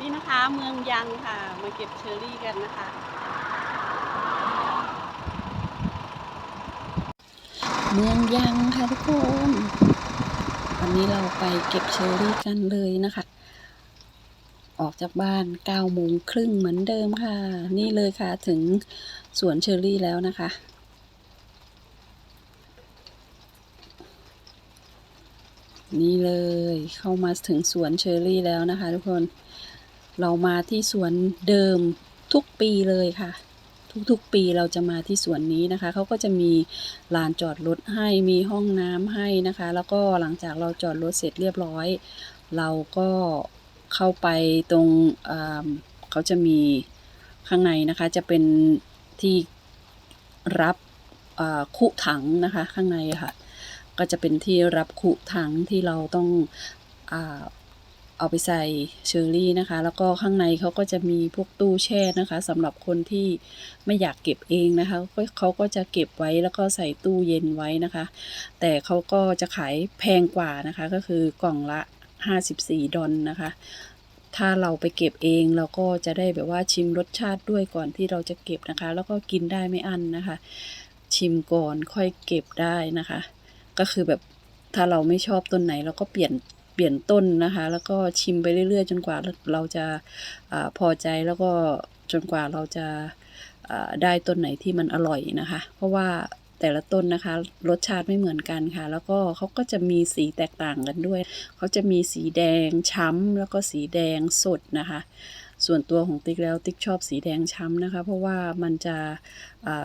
นี่นะคะเมืองยังค่ะ มาเก็บเชอร์รี่กันนะคะเมืองยังค่ะทุกคนวันนี้เราไปเก็บเชอร์รี่กันเลยนะคะ ออกจากบ้าน9โมงครึ่งเหมือนเดิมค่ะ นี่เลยค่ะถึงสวนเชอร์รี่แล้วนะคะ นี่เลยเข้ามาถึงสวนเชอร์รี่แล้วนะคะทุกคน เรามาที่สวนเดิมทุกปีเลยค่ะ ทุกๆปีเราจะมาที่สวนนี้นะคะเขาก็จะมีลานจอดรถให้มีห้องน้ำให้นะคะ แล้วก็หลังจากเราจอดรถเสร็จเรียบร้อย เราก็เข้าไปตรงอ่าเขาจะมีข้างในนะคะ จะเป็นที่รับอ่าคุถังนะคะข้างในค่ะ ก็จะเป็นที่รับคุถังที่เราต้องอ เอาไปใส่เชอร์รี่นะคะ แล้วก็ข้างในเขาก็จะมีพวกตู้แช่นะคะสำหรับคนที่ไม่อยากเก็บเองนะคะเขาก็จะเก็บไว้แล้วก็ใส่ตู้เย็นไว้นะคะ แต่เขาก็จะขายแพงกว่านะคะ ก็คือกล่องละ 54 ดอลนะคะ ถ้าเราไปเก็บเองเราก็จะได้แบบว่าชิมรสชาติด้วยก่อนที่เราจะเก็บนะคะ แล้วก็กินได้ไม่อั้นนะคะ ชิมก่อนค่อยเก็บได้นะคะ ก็คือแบบถ้าเราไม่ชอบต้นไหนเราก็เปลี่ยน ปลี่ยนต้นนะคะ แล้วก็ชิมไปเรื่อยๆ จนกว่าเราจะอพอใจแล้วก็จนกว่าเราจะได้ต้นไหนที่มันอร่อยนะคะ เพราะว่าแต่ละต้นนะคะ รสชาติไม่เหมือนกันค่ะ แล้วก็เขาก็จะมีสีแตกต่างกันด้วย เขาจะมีสีแดงช้ำแล้วก็สีแดงสดนะคะ ส่วนตัวของติ๊กแล้วติ๊กชอบสีแดงช้ำนะคะ เพราะว่ามันจะ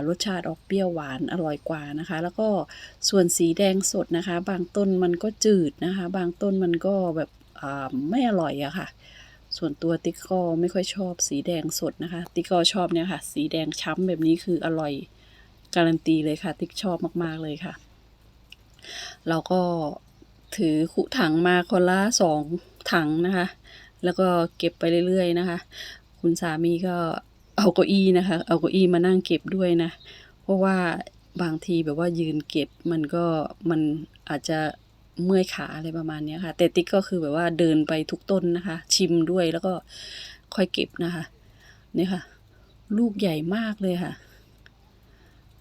รสชาติออกเปรี้ยวหวานอร่อยกว่านะคะ แล้วก็ส่วนสีแดงสดนะคะ บางต้นมันก็จืดนะคะ บางต้นมันก็แบบไม่อร่อยอะค่ะ ส่วนตัวติ๊กก็ไม่ค่อยชอบสีแดงสดนะคะ ติ๊กก็ชอบเนี่ยค่ะ สีแดงช้ำแบบนี้คืออร่อยการันตีเลยค่ะ ติ๊กชอบมากๆเลยค่ะ เราก็ถือขุถังมาคนละสองถังนะคะ แล้วก็เก็บไปเรื่อยๆนะคะ คุณสามีก็เอาเก้าอี้นะคะ เอาเก้าอี้มานั่งเก็บด้วยนะ เพราะว่าบางทีแบบว่ายืนเก็บมันก็มันอาจจะเมื่อยขาอะไรประมาณนี้ค่ะ แต่ติ๊กก็คือแบบว่าเดินไปทุกต้นนะคะ ชิมด้วยแล้วก็ค่อยเก็บนะคะนี่ค่ะ ลูกใหญ่มากเลยค่ะ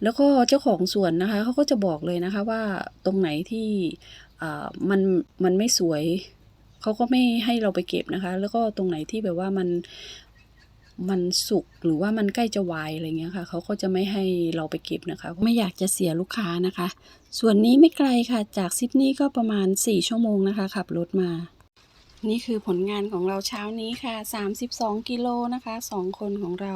แล้วก็เจ้าของสวนนะคะเขาก็จะบอกเลยนะคะว่าตรงไหนที่มันมันไม่สวย เขาก็ไม่ให้เราไปเก็บนะคะ แล้วก็ตรงไหนที่แบบว่ามันมันสุกหรือว่ามันใกล้จะวายอะไรเงี้ยค่ะเขาก็จะไม่ให้เราไปเก็บนะคะ ไม่อยากจะเสียลูกค้านะคะ ส่วนนี้ไม่ไกลค่ะ จากซิดนีย์ก็ประมาณ 4 ชั่วโมงนะคะ ขับรถมา นี่คือผลงานของเราเช้านี้ค่ะ 32 กิโลนะคะ 2 คนของเรา